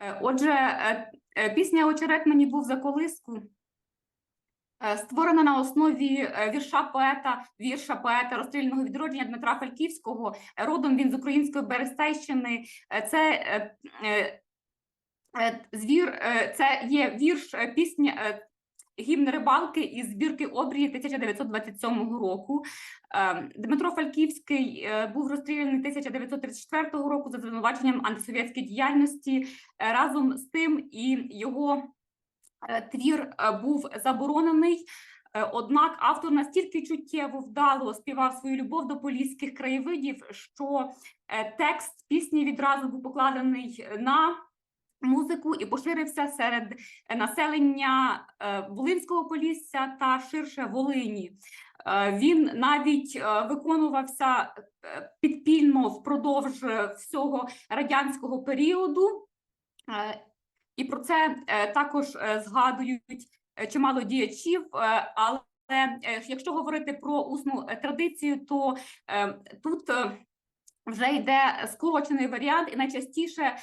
Е, Отже, е, е, пісня Очерет мені був за колиску. Створена на основі вірша поета, вірша поета розстріляного відродження Дмитра Фальківського. Родом він з української Берестейщини. Це звір, це є вірш пісня гімн рибалки із збірки обрії 1927 року. Е, Дмитро Фальківський е, був розстріляний 1934 року за звинуваченням антисовєтської діяльності. Е, Разом з тим і його твір був заборонений. Однак автор настільки чуттєво вдало співав свою любов до поліських краєвидів, що текст пісні відразу був покладений на музику і поширився серед е, населення е, Волинського Полісся та ширше Волині. Е, Він навіть виконувався підпільно впродовж всього радянського періоду. І про це також згадують чимало діячів. Але якщо говорити про усну традицію, то тут вже йде скорочений варіант, і найчастіше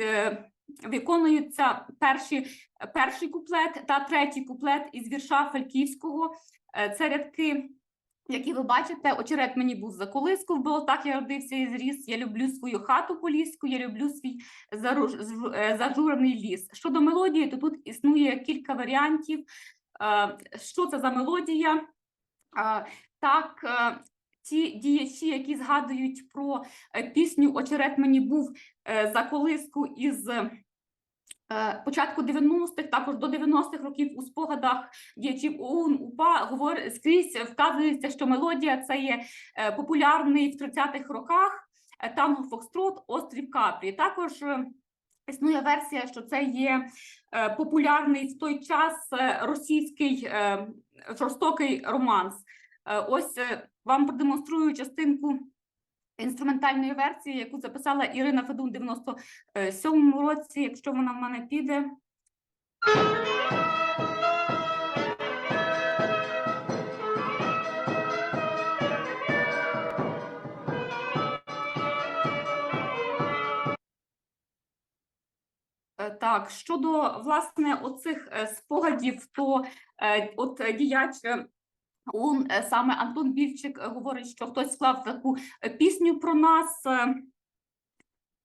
е, виконуються перші, перший куплет та третій куплет із вірша Фальківського. Е, Це рядки, які ви бачите, очерет мені був за колиску, в болотах я родився і зріс. Я люблю свою хату поліську, я люблю свій е, зажурений ліс. Щодо мелодії, то тут існує кілька варіантів. Е, Що це за мелодія? Так, ті діячі, які згадують про е, пісню Очерет мені був е, за колиску із е, початку 90-х, також до 90-х років у спогадах діячів ОУН, УПА говор, скрізь вказується, що мелодія це є популярний в 30-х роках танго Фокстрот, острів Капрі. Також існує версія, що це є популярний в той час російський жорстокий романс. Е, Ось е, вам продемонструю частинку інструментальної версії, яку записала Ірина Федун в 97-му році, якщо вона в мене піде. Е, Так, щодо власне оцих спогадів, то от діяч ОУН, е, саме Антон Більчик е, говорить, що хтось склав таку е, пісню про нас.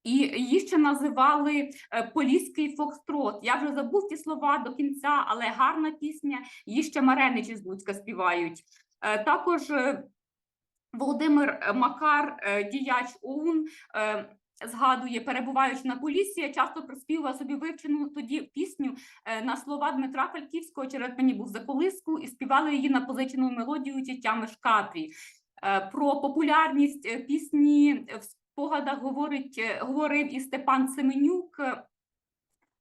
І її ще називали Поліський Фокстрот. Я вже забув ті слова до кінця, але гарна пісня. Її ще Мареничі з Луцька співають. Також Володимир Макар, діяч ОУН, згадує, перебуваючи на Поліссі, я часто приспівала собі вивчену тоді пісню е, на слова Дмитра Фальківського. «Черед мені був за колиску» і співали її на позичену мелодію Тетями Шкапрі. Е, Про популярність е, пісні в спогадах говорить, говорив і Степан Семенюк,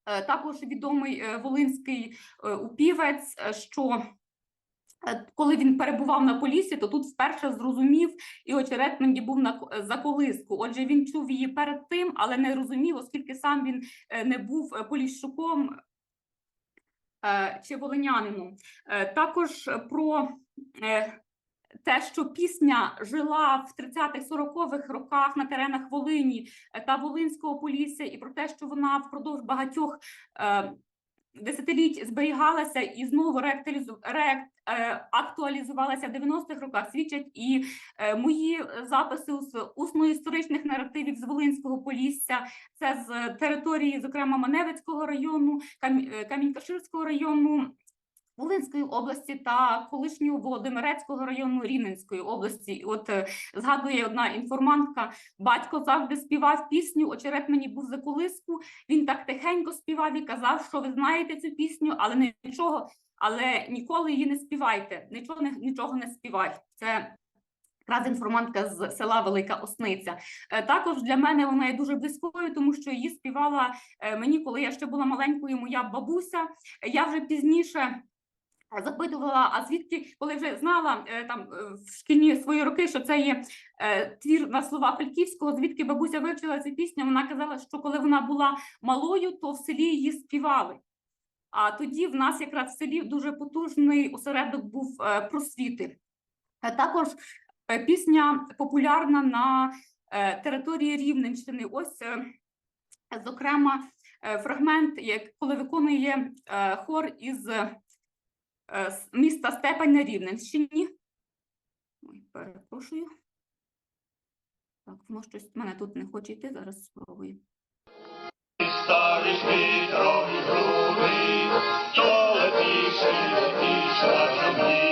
також відомий волинський упівець, що коли він перебував на Поліссі, то тут вперше зрозумів і очерет мені був на за колиску. Отже, він чув її перед тим, але не розумів, оскільки сам він е, не був е, поліщуком е, чи волинянином. Е, Також про е, те, що пісня жила в 30-х-40-х роках на теренах Волині е, та Волинського полісся, і про те, що вона впродовж багатьох е, десятиліть зберігалася і знову реактуалізу- реак- е, в 90-х роках, свідчать і е, мої записи з усно-історичних наративів з Волинського Полісся, це з території, зокрема, Маневицького району, е, Камінь-Каширського району. Волинської області та колишнього Володимирецького району Рівненської області. От е, згадує одна інформантка, батько завжди співав пісню Очерет мені був за колиску. Він так тихенько співав і казав, що ви знаєте цю пісню, але нічого, але ніколи її не співайте. Нічого не нічого не співай. Це якраз інформантка з села Велика Осниця. Е, Також для мене вона є дуже близькою, тому що її співала е, мені, коли я ще була маленькою, моя бабуся. Я вже пізніше. Запитувала, а звідки, коли вже знала е, там е, в шкільні свої роки, що це є е, твір на слова Фальківського, звідки бабуся вивчила цю пісню, вона казала, що коли вона була малою, то в селі її співали. А тоді в нас якраз в селі дуже потужний осередок був е, просвіти. Е, Також е, пісня популярна на е, території Рівненщини. Ось, е, зокрема, е, фрагмент, коли виконує е, хор із е, міста Степань на Рівненщині. Ой, перепрошую. Так, воно щось в мене тут не хоче йти, зараз спробую. Старий Дмитро і грубий, то летіше, летіш на землі.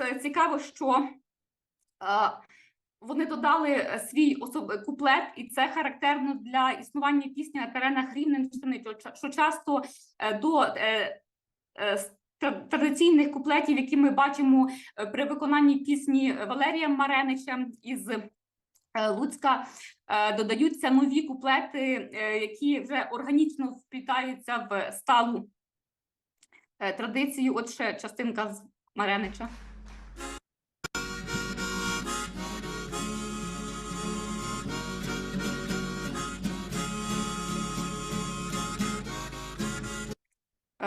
Е, цікаво, що е, вони додали е, свій особ... куплет, і це характерно для існування пісні на теренах Рівненщини, що ча- часто до традиційних куплетів, які ми бачимо при виконанні пісні Валерія Маренича із Луцька, додаються нові куплети, які вже органічно вплітаються в сталу традицію. От ще частинка з Маренича.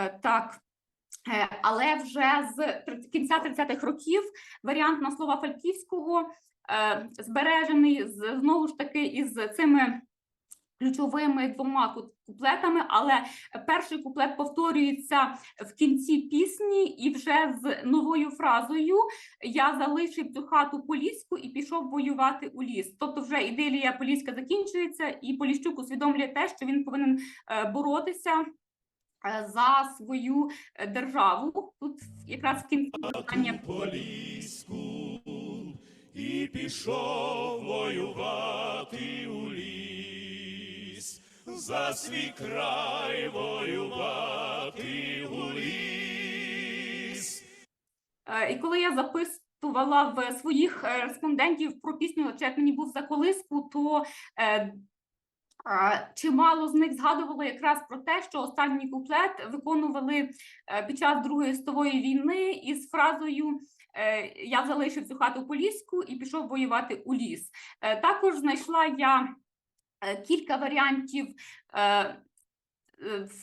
Так. Е, Але вже з кінця 30-х років варіант на слова Фальківського е, збережений знову ж таки із цими ключовими двома куплетами, але перший куплет повторюється в кінці пісні, і вже з новою фразою Я залишив цю хату Поліську і пішов воювати у ліс. Тобто, вже ідилія Поліська закінчується, і Поліщук усвідомлює те, що він повинен е, боротися е, за свою е, державу. Тут якраз в кінці питання Поліську і пішов воювати у ліс, за свій край воювати у ліс. Е, І коли я записувала в своїх е, респондентів про пісню «Чи як мені був за колиску, то е, чимало з них згадувало якраз про те, що останній куплет виконували е, під час Другої світової війни із фразою е, Я залишив цю хату Поліську і пішов воювати у ліс. Е, Також знайшла я кілька варіантів.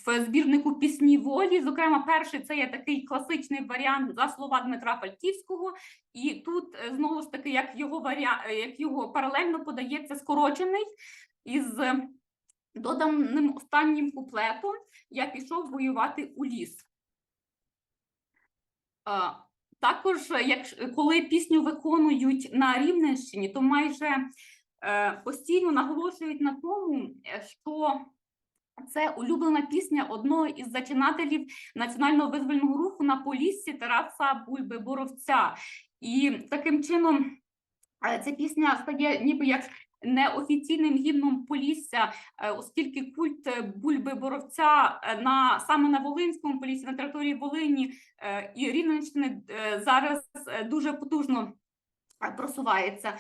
В збірнику пісні волі, зокрема, перший це є такий класичний варіант за слова Дмитра Фальківського, і тут знову ж таки, як його варіа... е, як його паралельно подається скорочений із доданим останнім куплетом Я пішов воювати у ліс. Також, як коли пісню виконують на Рівненщині, то майже е, постійно наголошують на тому, що це улюблена пісня одного із зачинателів національного визвольного руху на Поліссі Тараса Бульби Боровця. І таким чином е, ця пісня стає ніби як неофіційним гімном Полісся, е, оскільки культ е, Бульби Боровця е, на саме на Волинському Поліссі, на території Волині і Рівненщини зараз дуже потужно просувається.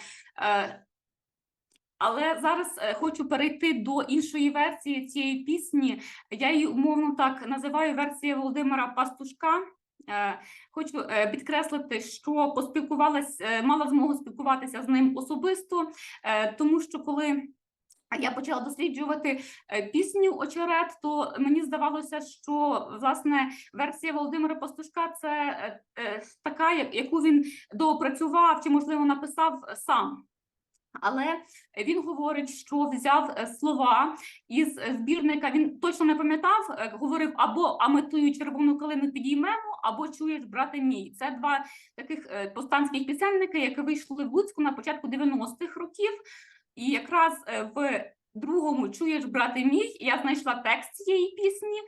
Але зараз хочу перейти до іншої версії цієї пісні. Я її умовно так називаю версія Володимира Пастушка. Е, Хочу е, підкреслити, що поспілкувалась, е, мала змогу спілкуватися з ним особисто, тому що коли я почала досліджувати пісню очерет, то мені здавалося, що власне версія Володимира Пастушка це така, як- яку він доопрацював чи, можливо, написав сам. Але він говорить, що взяв е, слова із е, збірника. Він точно не пам'ятав, е, говорив або а ми тую червону калину підіймемо, або чуєш, брате мій. Це два таких повстанських пісенники, які вийшли в Луцьку на початку 90-х років. І якраз в другому чуєш, брате мій, я знайшла текст цієї пісні.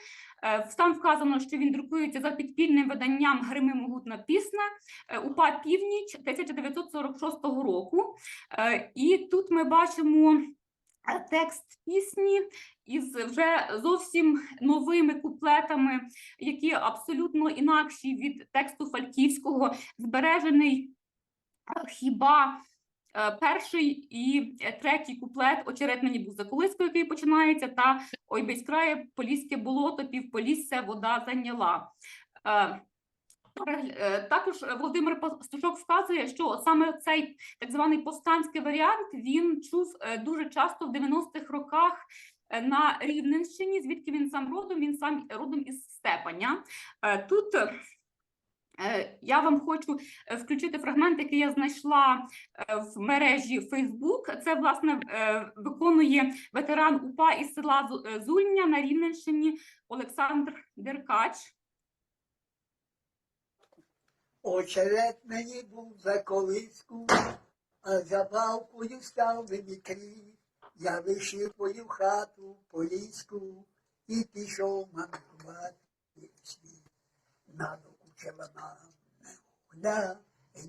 Е, Там вказано, що він друкується за підпільним виданням Грими Могутна пісня е, УПА Північ 1946 року. Е, І тут ми бачимо текст пісні із вже зовсім новими куплетами, які абсолютно інакші від тексту Фальківського, збережений хіба перший і е, третій куплет очерет мені був за колиску, який починається, та ой без краю поліське болото, півполісся вода зайняла. Е, е, Також Володимир Пастушок вказує, що саме цей так званий повстанський варіант він чув е, дуже часто в 90-х роках е, на Рівненщині, звідки він сам родом, він сам родом із Степаня. Е, Тут е, я вам хочу е, включити фрагмент, який я знайшла е, в мережі Facebook. Це власне е, виконує ветеран УПА із села е, Зульня на Рівненщині Олександр Деркач. Очерет мені був за колиску, а за балкою став мені крій. Я лишив твою хату поліську і пішов мандрувати світ. Надокучила нам негода,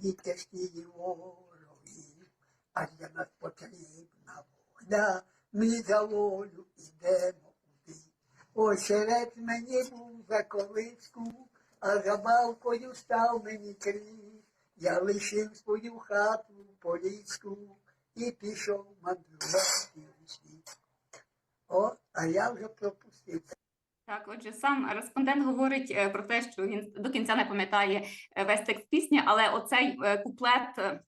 ні тяжкі вороги, а для нас потрібна воля, ми за волю ідемо у бій. Очерет мені був за колиску, а за балкою став мені крій. Я лишив свою хату поліську і пішов мандрувати у світ. О, а я вже пропустив. Так, отже, сам респондент говорить е, про те, що він до кінця не пам'ятає е, весь текст пісні, але оцей е, куплет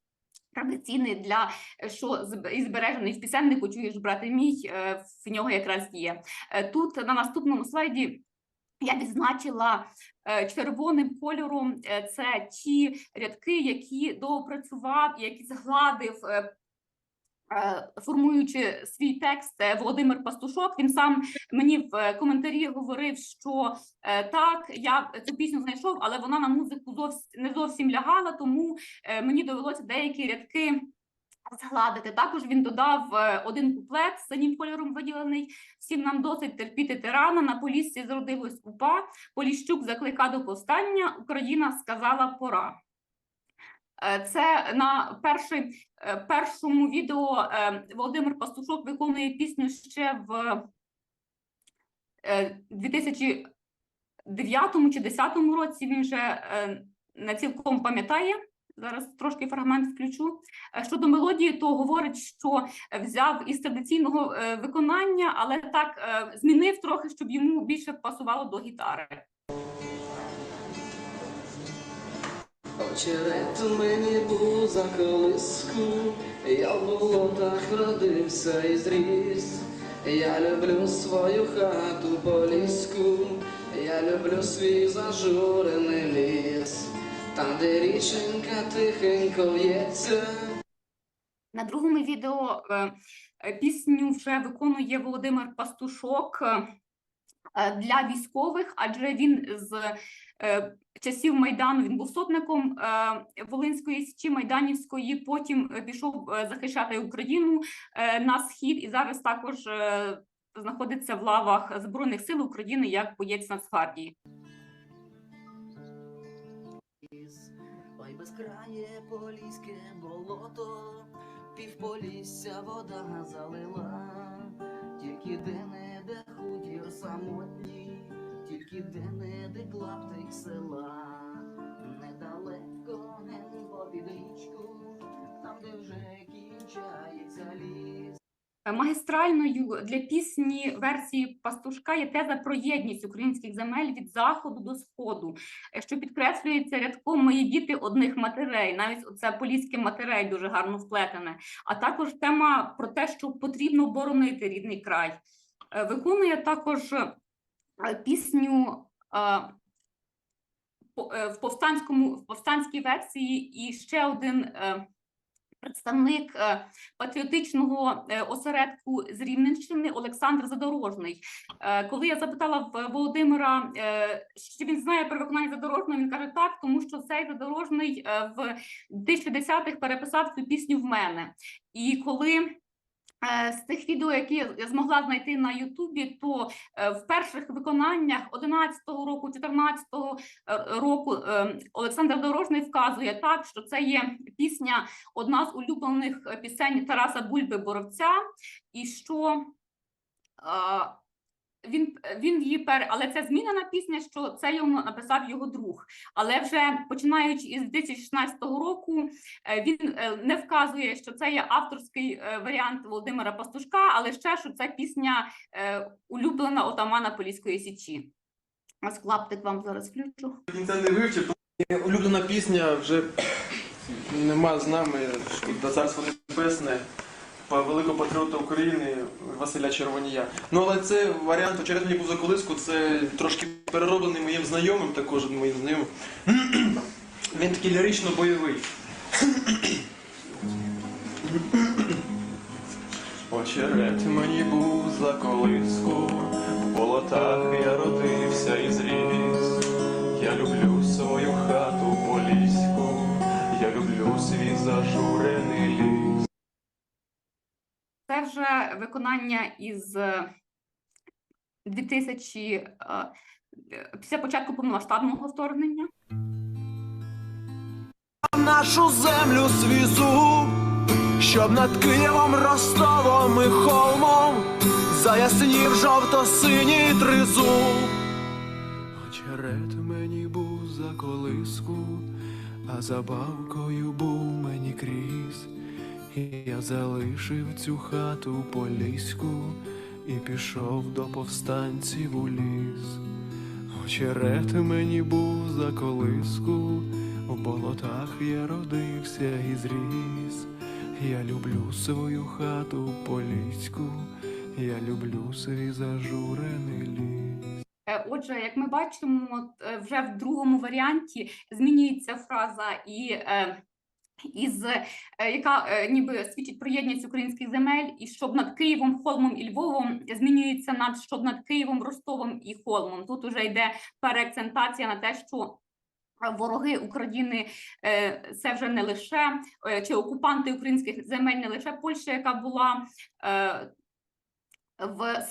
традиційний для що і збережений в пісеннику чуєш, брате мій, в нього якраз є. Тут на наступному слайді. Я відзначила червоним кольором це ті рядки, які доопрацював, які згладив формуючи свій текст е, Володимир Пастушок, він сам мені в е, коментарі говорив, що е, так, я цю пісню знайшов, але вона на музику зовсім не зовсім лягала, тому е, мені довелося деякі рядки. Згладити також він додав е, один куплет синім кольором виділений. Всім нам досить терпіти тирана. На поліссі зродилось упа. Поліщук заклика до повстання. Україна сказала пора. Е, Це на перший, е, першому відео е, Володимир Пастушок виконує пісню ще в е, 2009 чи 2010 році. Він вже не цілком пам'ятає. Зараз трошки фрагмент включу. Щодо мелодії, то говорить, що взяв із традиційного виконання, але так змінив трохи, щоб йому більше пасувало до гітари. Очерет мені був за колиску, я в болотах родився і зріс. Я люблю свою хату поліську, я люблю свій зажурений ліс, там, де річенька тихенько в'ється. На другому відео е, пісню вже виконує Володимир Пастушок е, для військових, адже він з часів Майдану. Він був сотником е, Волинської січі Майданівської, потім е, пішов е, захищати Україну е, на схід. І зараз також е, знаходиться в лавах Збройних сил України як боєць Нацгвардії. Безкрає поліське болото, півполісся вода залила, тільки де-не-де хутір самотній, тільки де-не-де клаптик села, недалеко ген попід річку, там, де вже кінчається ліс. Магістральною для пісні версії пастушка є теза про єдність українських земель від заходу до сходу, що підкреслюється рядком мої діти одних матерей. Навіть оце поліське матерей дуже гарно вплетене. А також тема про те, що потрібно боронити рідний край. Е, Виконує також пісню. е, е, В повстанському в повстанській версії і ще один е, представник е, патріотичного е, осередку з Рівненщини Олександр Задорожний. Е, Коли я запитала в Володимира, е, чи він знає про виконання задорожного, він каже так, тому що цей задорожний е, в 2010-х переписав цю пісню в мене. І коли е, з тих відео, які я змогла знайти на Ютубі, то е, в перших виконаннях 11-го року, 14-го е, року е, Олександр Дорожний вказує так, що це є пісня одна з улюблених е, пісень Тараса Бульби Боровця, і що е, він, він її пер, але це змінена пісня, що це йому написав його друг. Але вже починаючи із 2016 року, е, він е, не вказує, що це є авторський е, варіант Володимира Пастушка, але ще що це пісня улюблена отамана Поліської січі. Ось клаптик вам зараз включу. Кінця не вивчив, улюблена пісня вже нема з нами, до царства небесне, великого патріота України Василя Червонія. Ну але це варіант «Очерет мені був за колиску, це трошки перероблений моїм знайомим, також моїм знайомим. Він такий лірично-бойовий. Очерет мені був за колиску, в болотах я родився і зріс. Я люблю свою хату поліську, я люблю свій зажурений. Це вже виконання із е, 2000, е, е, після початку повномасштабного вторгнення. нашу землю свізу, щоб над Києвом, Ростовом і холмом заяснів жовто-синій тризуб. Очерет мені був за колиску, а забавкою був мені крізь. Я залишив цю хату поліську і пішов до повстанців у ліс. Очерет мені був за колиску, у болотах я родився і зріс. Я люблю свою хату поліську, я люблю свій зажурений ліс. Е, Отже, як ми бачимо, е, вже в другому варіанті змінюється фраза і. Із е, яка е, ніби свідчить про єдність українських земель, і щоб над Києвом, Холмом і Львовом змінюється над щоб над Києвом, Ростовом і Холмом. Тут уже йде переакцентація на те, що е, вороги України це вже не лише чи окупанти українських земель, не лише Польща, яка була в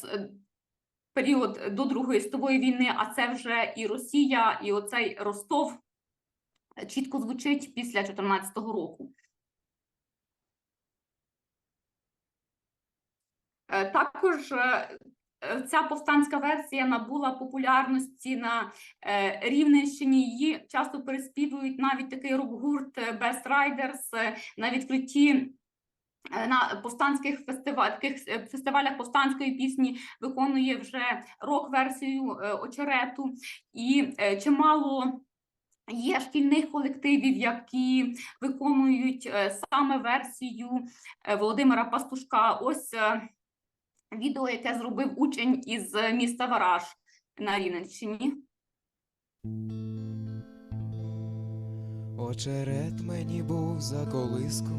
період до Другої світової війни, а це вже і Росія, і оцей Ростов чітко звучить після 2014 року. Е, Також е, е, ця повстанська версія набула популярності на Рівненщині. Її часто переспівують навіть такий рок-гурт Best Riders на відкритті на повстанських фестивалях, фестивалях повстанської пісні виконує вже рок-версію очерету, і чимало є шкільних колективів, які виконують е, саме версію е, Володимира Пастушка. Ось е, відео, яке зробив учень із міста Вараж на Рівненщині. Очерет мені був за колиску,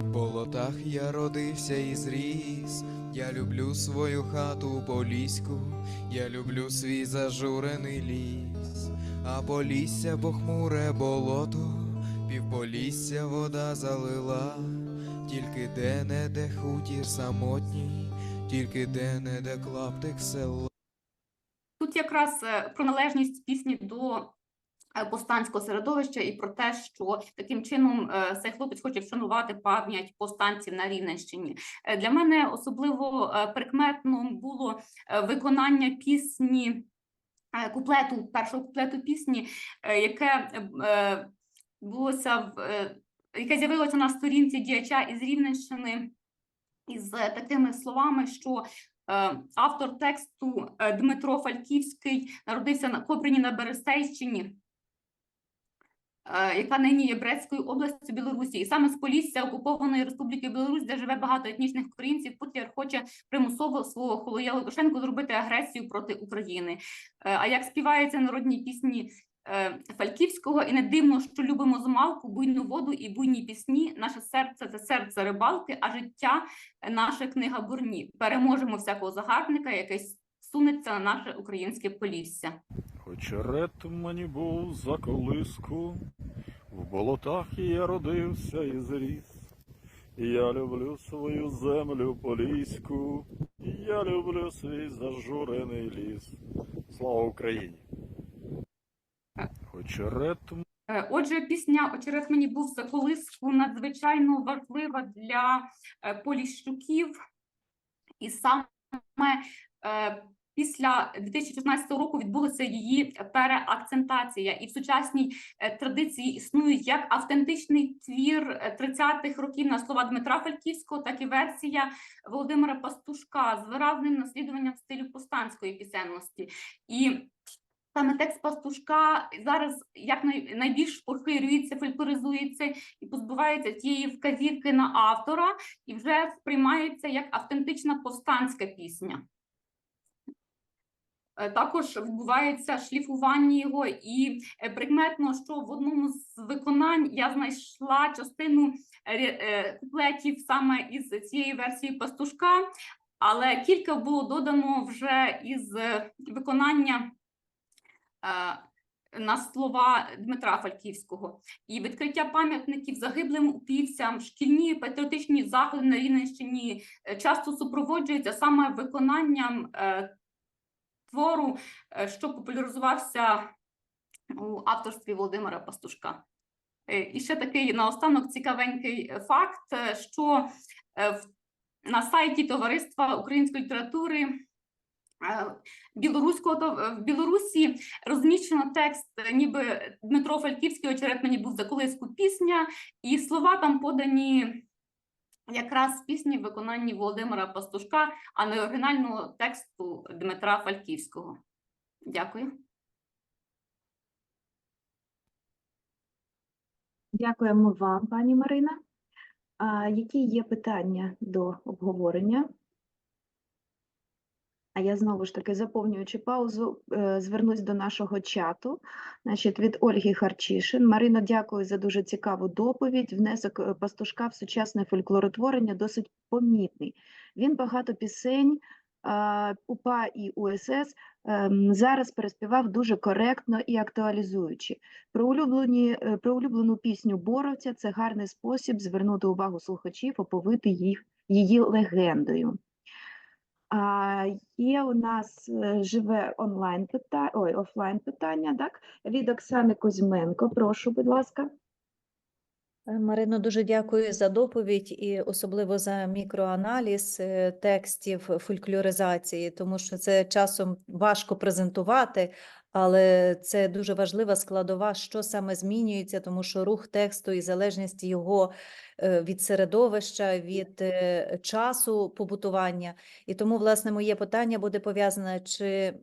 в болотах я родився і зріс. Я люблю свою хату поліську, я люблю свій зажурений ліс, а полісся похмуре болото, півполісся вода залила, тільки де не де хутір самотній, тільки де не де клаптик села. Тут якраз е, про належність пісні до е, повстанського середовища і про те, що таким чином е, цей хлопець хоче вшанувати пам'ять повстанців на Рівненщині. Для мене особливо прикметно було виконання пісні куплету, першого куплету пісні, е, яке е, булося в е, яке з'явилося на сторінці діяча із Рівненщини із е, такими словами, що Е, Автор тексту е, Дмитро Фальківський народився на Коприні на Берестейщині, е, яка нині є Брестською областю Білорусі. І саме з Полісся окупованої Республіки Білорусь, де живе багато етнічних українців, Путлер хоче примусово свого Холоя Лукашенко зробити агресію проти України. Е, А як співаються народні пісні е, Фальківського, і не дивно, що любимо змалку, буйну воду і буйні пісні. Наше серце це серце рибалки, а життя наша книга бурні. Переможемо всякого загарбника, який сунеться на наше українське полісся. Очерет мені був за колиску, в болотах я родився і зріс. Я люблю свою землю поліську, я люблю свій зажурений ліс. Слава Україні! Очерет Е, Отже, пісня «Очерет мені був за колиску» надзвичайно важлива для е, поліщуків, і саме е, після 2016 року відбулася її переакцентація, і в сучасній е, традиції існують як автентичний твір е, 30-х років на слова Дмитра Фальківського, так і версія Володимира Пастушка з виразним наслідуванням стилю повстанської пісенності. І саме текст пастушка зараз як най- найбільш поширюється, фольклоризується і позбувається тієї вказівки на автора, і вже сприймається як автентична повстанська пісня. Е, Також відбувається шліфування його, і е, прикметно, що в одному з виконань я знайшла частину е, куплетів саме із цієї версії пастушка, але кілька було додано вже із виконання на слова Дмитра Фальківського. І відкриття пам'ятників загиблим упівцям, шкільні патріотичні заходи на Рівненщині часто супроводжуються саме виконанням твору, е, що популяризувався у авторстві Володимира Пастушка. Е, І ще такий наостанок цікавенький е, факт, що на сайті Товариства української літератури білоруського в Білорусі розміщено текст, ніби Дмитро Фальківський очерет мені був за колиску пісня, і слова там подані якраз пісні в виконанні Володимира Пастушка, а не оригінального тексту Дмитра Фальківського. Дякую. Дякуємо вам, пані Марина. А які є питання до обговорення? А я знову ж таки, заповнюючи паузу, е, звернусь до нашого чату. Значить, від Ольги Харчишин. Марино, дякую за дуже цікаву доповідь. Внесок е, пастушка в сучасне фольклоротворення досить помітний. Він багато пісень УПА і УСС ем, зараз переспівав дуже коректно і актуалізуючи. Про, улюблені, е, про улюблену пісню Боровця це гарний спосіб звернути увагу слухачів, оповити їх, її легендою. А, є у нас е, живе онлайн питання, ой, офлайн питання, так? Від Оксани Кузьменко. Прошу, будь ласка. Е, Марино, дуже дякую за доповідь і особливо за мікроаналіз е, текстів фольклоризації, тому що це часом важко презентувати, але це дуже важлива складова, що саме змінюється, тому що рух тексту і залежність його е, від середовища, від е, часу побутування. І тому, власне, моє питання буде пов'язане, чи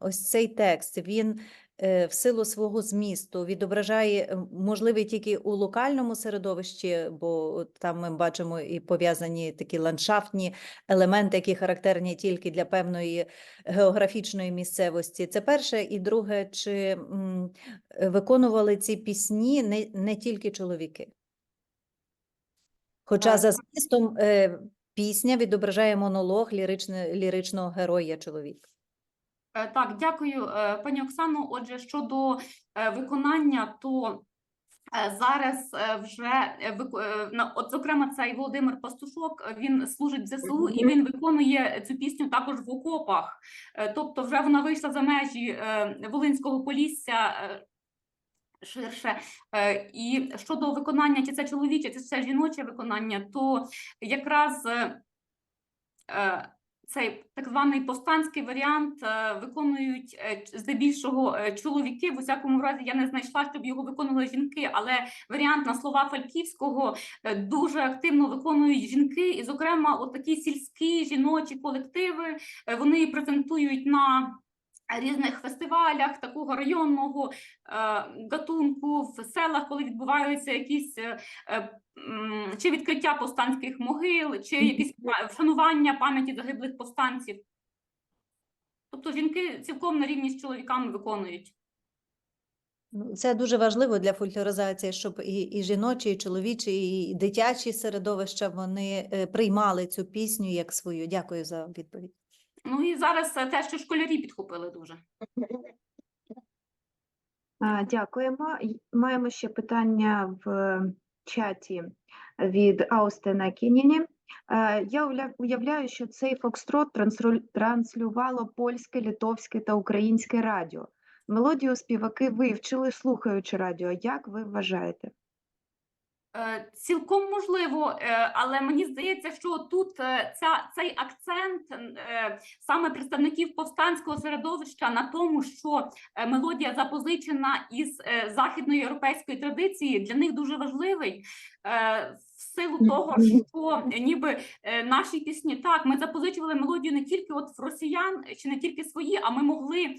ось цей текст він в силу свого змісту відображає е, можливий тільки у локальному середовищі, бо там ми бачимо і пов'язані такі ландшафтні елементи, які характерні тільки для певної географічної місцевості. Це перше, і друге, чи е, виконували ці пісні не, не тільки чоловіки. Хоча за змістом е, пісня відображає монолог ліричне, ліричного героя чоловіка. Е, Так, дякую, е, пані Оксано. Отже, щодо е, виконання, то зараз вже от, зокрема, цей Володимир Пастушок він служить в ЗСУ і він виконує цю пісню також в окопах. Тобто, вже вона вийшла за межі Волинського Полісся. Ширше і щодо виконання, чи це чоловіче, чи це жіноче виконання, то якраз цей так званий повстанський варіант е, виконують е, здебільшого е, чоловіки. В усякому разі я не знайшла, щоб його виконували жінки, але варіант на слова Фальківського дуже активно виконують жінки, і, зокрема, отакі такі сільські жіночі колективи вони презентують на різних фестивалях такого районного е, гатунку в селах, коли відбуваються якісь е, е, чи відкриття повстанських могил, чи якісь вшанування пам'яті загиблих повстанців. Тобто жінки цілком на рівні з чоловіками виконують. Ну, Це дуже важливо для фольклоризації, щоб і, і жіночі, і чоловічі, і дитячі середовища вони приймали цю пісню як свою. Дякую за відповідь. Ну і зараз е, те, що школярі підхопили дуже. Дякуємо. Маємо ще питання в чаті від Аустена Кініні. Е, Я уявляю, що цей фокстрот транслювало польське, литовське та українське радіо. Мелодію співаки вивчили, слухаючи радіо. Як ви вважаєте? Е, Цілком можливо, е, але мені здається, що тут е, ця, цей акцент саме представників повстанського середовища на тому, що мелодія запозичена із західноєвропейської традиції, для них дуже важливий. Е, В силу того, що ніби е, наші пісні так, ми запозичували мелодію не тільки от в росіян, чи не тільки свої, а ми могли.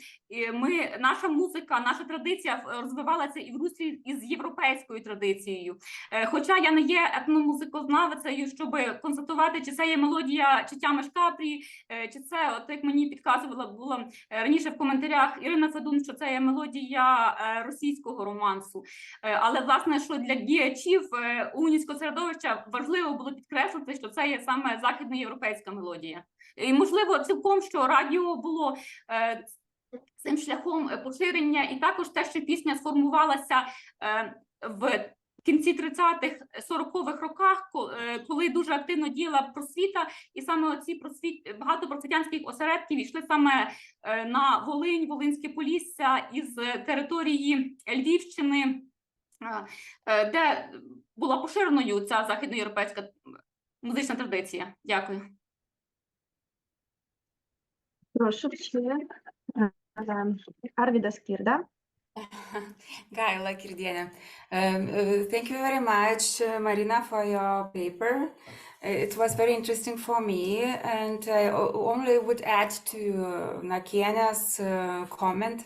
Ми наша музика, наша традиція е, розвивалася і в руслі із європейською традицією. Е, Хоча я не є етномузикознавицею, щоб констатувати, чи це є мелодія Чиття Мешкапрі, е, чи це, от як мені підказувала була е, раніше в коментарях Ірина Федун, що це є мелодія е, російського романсу. Е, Але власне, що для діячів е, унівського середовища важливо було підкреслити, що це є саме західноєвропейська мелодія. І можливо, цілком що радіо було. е, Цим шляхом поширення, і також те, що пісня сформувалася е, в кінці 30-х, 40-х роках, е, коли дуже активно діяла просвіта, і саме оці просвіт багато просвітянських осередків йшли саме е, на Волинь, Волинське Полісся із території Львівщини, е, де була поширеною ця західноєвропейська музична традиція. Дякую. Прошу ще е, е, Арвіда Скірда. Gaila Kirdiene. Um, uh, thank you very much, uh, Marina, for your paper. It was very interesting for me, and i only would add to uh, Nakienė's uh, comment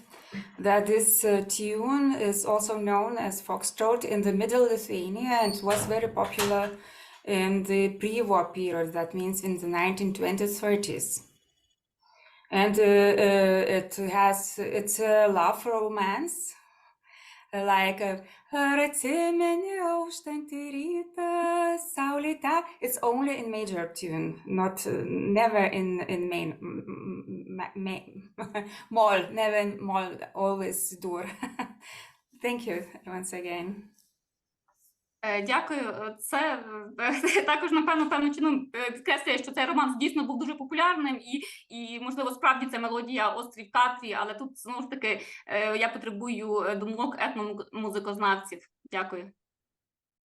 that this uh, tune is also known as foxtrot in the Middle Lithuania and was very popular in the pre-war period. That means in the 1920s, 30s and uh, uh, it has it's a love romance like "Ar atsimeni rytą, saulė te-" it's only in major tune not uh, never in in main ma- moll never in moll always dur thank you once again Дякую. Е, Це е, також напевно певно чином е, підкреслює, що цей роман дійсно був дуже популярним, і, і можливо справді це мелодія Острів Катрі, але тут знову ж таки е, я потребую е, думок етномузикознавців. Дякую.